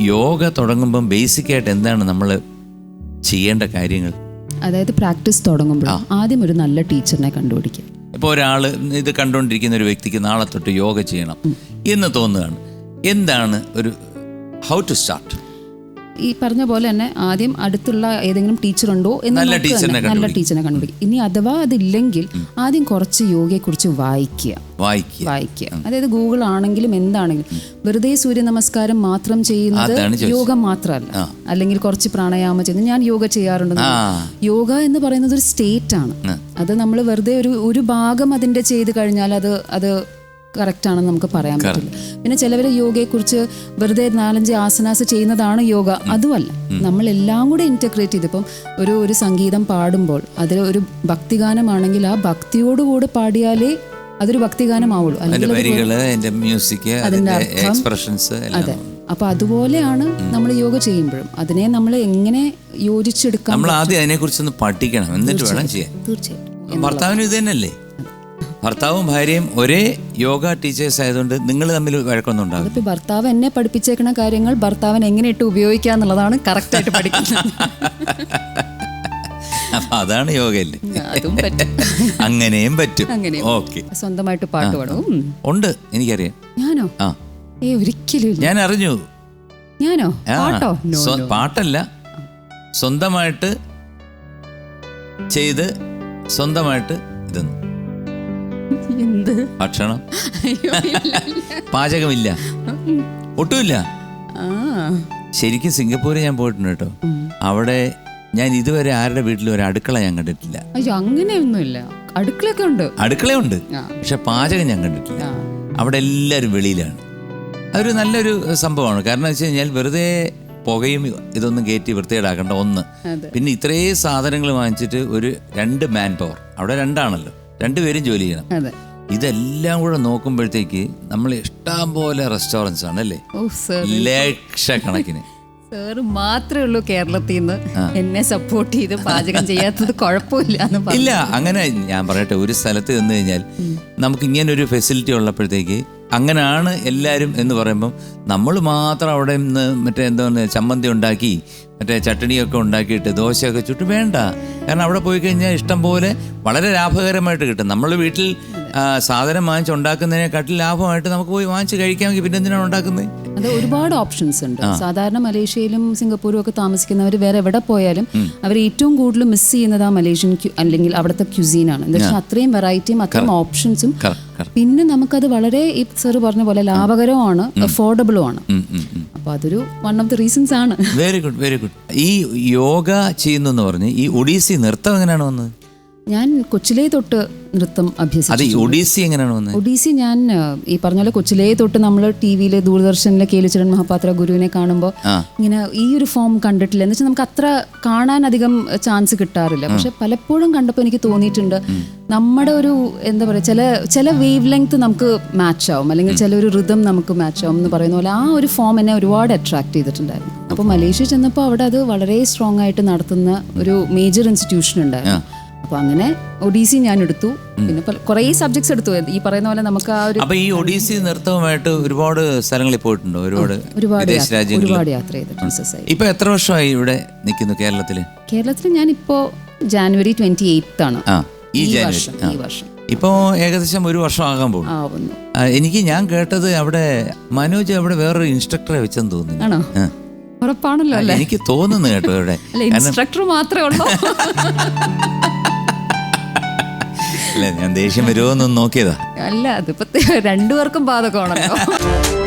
യോഗ തുടങ്ങുമ്പം ബേസിക്കായിട്ട് എന്താണ് നമ്മൾ ചെയ്യേണ്ട കാര്യങ്ങൾ? അതായത് പ്രാക്ടീസ് തുടങ്ങുമ്പോൾ ആദ്യം ഒരു നല്ല ടീച്ചറിനെ കണ്ടുപിടിക്കുക. ഇപ്പോൾ ഒരാൾ ഇത് കണ്ടുകൊണ്ടിരിക്കുന്ന ഒരു വ്യക്തിക്ക് നാളെ തൊട്ട് യോഗ ചെയ്യണം എന്ന് തോന്നുകയാണ്. എന്താണ് ഒരു ഹൗ ടു സ്റ്റാർട്ട് ഈ പറഞ്ഞ പോലെ തന്നെ ആദ്യം അടുത്തുള്ള ഏതെങ്കിലും ടീച്ചർ ഉണ്ടോ എന്ന് നല്ല നോക്കുക ടീച്ചറിനെ തന്നെ. നല്ല ടീച്ചറിനെ കണ്ടുപിടിക്കുക ഇനി അഥവാ അതില്ലെങ്കിൽ ആദ്യം കുറച്ച് യോഗയെ കുറിച്ച് വായിക്കുക. വായിക്കുക. അതായത് ഗൂഗിൾ ആണെങ്കിലും എന്താണെങ്കിലും. വെറുതെ സൂര്യ നമസ്കാരം മാത്രം ചെയ്യുന്നത് ചോദിച്ചത്. യോഗ മാത്രമല്ല. അല്ലെങ്കിൽ കുറച്ച് പ്രാണായാമം ചെയ്യുന്നത്. ഞാൻ യോഗ ചെയ്യാറുണ്ട് ആ. യോഗ എന്ന് പറയുന്നത് ഒരു സ്റ്റേറ്റ് ആണ്. അത് നമ്മൾ വെറുതെ ഒരു ഒരു ഭാഗം അതിന്റെ ചെയ്ത് കഴിഞ്ഞാൽ അത് അത് കറക്റ്റ് ആണെന്ന് നമുക്ക് പറയാൻ പറ്റില്ല. പിന്നെ ചിലവർ യോഗയെക്കുറിച്ച് വെറുതെ നാലഞ്ച് ആസനാസ് ചെയ്യുന്നതാണ് യോഗ. അതുമല്ല നമ്മൾ എല്ലാം കൂടെ ഇന്റഗ്രേറ്റ് ചെയ്തിപ്പം ഒരു ഒരു സംഗീതം പാടുമ്പോൾ അതിൽ ഒരു ഭക്തിഗാനമാണെങ്കിൽ ആ ഭക്തിയോടുകൂടെ പാടിയാലേ അതൊരു ഭക്തിഗാനമാവുള്ളൂ. അതിന്റെ അല്ലെങ്കിൽ മ്യൂസിക് അതിന്റെ എക്സ്പ്രഷൻസ് അതെ. അപ്പൊ അതുപോലെയാണ് നമ്മൾ യോഗ ചെയ്യുമ്പോഴും. അതിനെ നമ്മൾ എങ്ങനെ യോജിച്ചെടുക്കാം നമ്മൾ ആദ്യം അതിനെക്കുറിച്ചൊന്ന് പഠിക്കണം. എന്നിട്ട് വേണം ചെയ്യാൻ. തീർച്ചയായിട്ടും. ഭർത്താവിനും ഇത് തന്നെയല്ലേ? ഭർത്താവും ഭാര്യയും ഒരേ യോഗ ടീച്ചേഴ്സ് ആയതുകൊണ്ട് നിങ്ങൾ തമ്മിൽ വഴക്കൊന്നും ഉണ്ടാവും ഇപ്പൊ ഭർത്താവ് എന്നെ പഠിപ്പിച്ചേക്കുന്ന കാര്യങ്ങൾ ഭർത്താവിന് എങ്ങനെയിട്ട് ഉപയോഗിക്കുക എന്നുള്ളതാണ് കറക്റ്റ് ആയിട്ട് പഠിക്കുന്നത്. അപ്പൊ അതാണ് യോഗയല്ലേ? അതും പറ്റും. അങ്ങനെയും പറ്റും. ഓക്കെ. സ്വന്തമായിട്ട് പാട്ട് പാടും. ഉം. ഉണ്ട് എനിക്കറിയാം. ഞാനോ? ആ. ഏ ഒരിക്കലും ഇല്ല. ഞാൻ അറിഞ്ഞു ഞാനോ? ആ, പാട്ടോ? നോ സ്വ- പാട്ടല്ല. സ്വന്തമായിട്ട് ചെയ്ത് സ്വന്തമായിട്ട് ഇതെന്ന്. എന്ത്? ഭക്ഷണം? അയ്യോ, ഇല്ല, ഇല്ല. പാചകമില്ല. ഒട്ടുമില്ല. ആ. ശരിക്കും സിംഗപ്പൂരിൽ ഞാൻ പോയിട്ടുണ്ട് കേട്ടോ. അവിടെ ഞാൻ ഇതുവരെ ആരുടെ വീട്ടിലും ഒരു അടുക്കള ഞാൻ കണ്ടിട്ടില്ല. അയ്യോ അങ്ങനെയൊന്നുമില്ല. അടുക്കളയൊക്കെ ഉണ്ട്. അടുക്കളയുണ്ട്. ആ. പക്ഷെ പാചകം ഞാൻ കണ്ടിട്ടില്ല. ആ. അവിടെ എല്ലാവരും വെളിയിലാണ്. അതൊരു നല്ലൊരു സംഭവമാണ്. കാരണം എന്ന് വെച്ച് കഴിഞ്ഞാൽ വെറുതെ പുകയും ഇതൊന്നും കയറ്റി വൃത്തികേടാക്കണ്ട ഒന്ന്. അതെ. പിന്നെ ഇത്രയും സാധനങ്ങൾ വാങ്ങിച്ചിട്ട് ഒരു രണ്ട് മാൻ പവർ. അവിടെ രണ്ടാണല്ലോ. രണ്ടുപേരും ജോലി ചെയ്യണം. അതെ. ഇതെല്ലാം കൂടെ നോക്കുമ്പോഴത്തേക്ക് നമ്മൾ ഇഷ്ടം പോലെ റെസ്റ്റോറന്റ്സ് ആണ് അല്ലേ? ഓ സർ ലക്ഷക്കണക്കിന്. സർ മാത്രമേ ഉള്ളൂ കേരളത്തിൽ നിന്ന് എന്നെ സപ്പോർട്ട് ചെയ്ത് പാചകം ചെയ്യാത്തത് കുഴപ്പമില്ല എന്ന് പറഞ്ഞു. ഇല്ല അങ്ങനെ ഞാൻ പറയട്ടെ ഒരു സ്ഥലത്ത് ചെന്ന് കഴിഞ്ഞാൽ നമുക്ക് ഇങ്ങനെ ഒരു ഫെസിലിറ്റി ഉള്ളപ്പോഴത്തേക്ക് അങ്ങനെയാണ് എല്ലാവരും എന്ന് പറയുമ്പം നമ്മൾ മാത്രം അവിടെ നിന്ന് മറ്റേ എന്താണ് ചമ്മന്തി ഉണ്ടാക്കി മറ്റേ ചട്ടണിയൊക്കെ ഉണ്ടാക്കിയിട്ട് ദോശയൊക്കെ ചുട്ട് വേണ്ട. കാരണം അവിടെ പോയി കഴിഞ്ഞാൽ ഇഷ്ടം പോലെ വളരെ ലാഭകരമായിട്ട് കിട്ടും. നമ്മൾ വീട്ടിൽ സാധനം വാങ്ങിച്ച് ഉണ്ടാക്കുന്നതിനെക്കാട്ടിൽ ലാഭമായിട്ട് നമുക്ക് പോയി വാങ്ങിച്ച് കഴിക്കാമെങ്കിൽ പിന്നെ എന്തിനാണ് ഉണ്ടാക്കുന്നത്? അത് ഒരുപാട് ഓപ്ഷൻസ് ഉണ്ട്. സാധാരണ മലേഷ്യയിലും സിംഗപ്പൂരും ഒക്കെ താമസിക്കുന്നവർ വേറെ എവിടെ പോയാലും അവർ ഏറ്റവും കൂടുതൽ മിസ് ചെയ്യുന്നത് ആ മലേഷ്യൻ അല്ലെങ്കിൽ അവിടുത്തെ ക്യുസീനാണ് എന്താ വെച്ചാൽ അത്രയും വെറൈറ്റിയും അത്രയും ഓപ്ഷൻസും പിന്നെ നമുക്കത് വളരെ ഈ സർ പറഞ്ഞ പോലെ ലാഭകരവുമാണ് അഫോർഡബിളും ആണ്. ഉം, ഉം, ഉം. അപ്പൊ അതൊരു വൺ ഓഫ് ദി റീസൺസ് ആണ്. വെരി ഗുഡ് വെരി ഗുഡ് ഈ യോഗ ചെയ്യുന്നു പറഞ്ഞ് ഈ ഒഡീസി നൃത്തം എങ്ങനെയാണ് വന്നത്? ഞാൻ കൊച്ചിലേ തൊട്ട് നൃത്തം അഭ്യസിച്ചു. ഒഡീസി എങ്ങനെയാണ് വന്നത്? ഒഡീസി ഞാൻ ഈ പറഞ്ഞ പോലെ കൊച്ചിലേ തൊട്ട് നമ്മൾ ടി വിയിൽ ദൂരദർശനിലെ കേലുചരൺ മഹാപാത്ര ഗുരുവിനെ കാണുമ്പോൾ. ഇങ്ങനെ ഈ ഒരു ഫോം കണ്ടിട്ടില്ല. എന്ന് വെച്ചാൽ നമുക്ക് അത്ര കാണാൻ അധികം ചാൻസ് കിട്ടാറില്ല. പക്ഷെ പലപ്പോഴും കണ്ടപ്പോൾ എനിക്ക് തോന്നിയിട്ടുണ്ട് നമ്മുടെ ഒരു എന്താ പറയുക ചില ചില വേവ് ലെങ്ത് നമുക്ക് മാച്ച് ആവും. അല്ലെങ്കിൽ ചില ഒരു റിതം നമുക്ക് മാച്ച് ആവും എന്ന് പറയുന്ന പോലെ ആ ഒരു ഫോം എന്നെ ഒരുപാട് അട്രാക്ട് ചെയ്തിട്ടുണ്ടായിരുന്നു. അപ്പോൾ മലേഷ്യ ചെന്നപ്പോൾ അവിടെ അത് വളരെ സ്ട്രോങ് ആയിട്ട് നടത്തുന്ന ഒരു മേജർ ഇൻസ്റ്റിറ്റ്യൂഷൻ ഉണ്ടായിരുന്നു. അപ്പൊ അങ്ങനെ ഒഡീസി ഞാൻ എടുത്തു പിന്നെ കുറെ സബ്ജക്ട്സ് എടുത്തു. ഈ പറയുന്ന പോലെ നമുക്ക് ആ ഒരു അപ്പൊ ഈ ഒഡീസി നൃത്തവുമായിട്ട് ഒരുപാട് സ്ഥലങ്ങളിൽ പോയിട്ടുണ്ടോ. ഒരുപാട് ഒരുപാട് ഒരുപാട് യാത്ര ചെയ്തിട്ടുണ്ട് ഇപ്പൊ എത്ര വർഷമായി ഇവിടെ നിൽക്കുന്നു കേരളത്തിൽ കേരളത്തിൽ ഞാൻ ഇപ്പോ ജാനുവരി ട്വന്റി എയ്ത്ത് ആണ്. ഈ വർഷം ഈ വർഷം. ഇപ്പോ ഏകദേശം ഒരു വർഷം ആകാൻ പോകും എനിക്ക് ഞാൻ കേട്ടത് അവിടെ മനോജ് അവിടെ വേറൊരു ഇൻസ്ട്രക്ടറെ വെച്ചെന്ന് തോന്നുന്നു. ഉറപ്പാണല്ലോ അല്ലേ? എനിക്ക് തോന്നുന്നു കേട്ടോ ഇവിടെ. ഇൻസ്ട്രക്ടർ മാത്രമേ ഉള്ളൂ. അല്ല ഞാൻ ദേഷ്യം വരുമോ എന്നൊന്ന് നോക്കിയതാ. അല്ല അതിപ്പോ രണ്ടുപേർക്കും ബാധകമാണല്ലോ.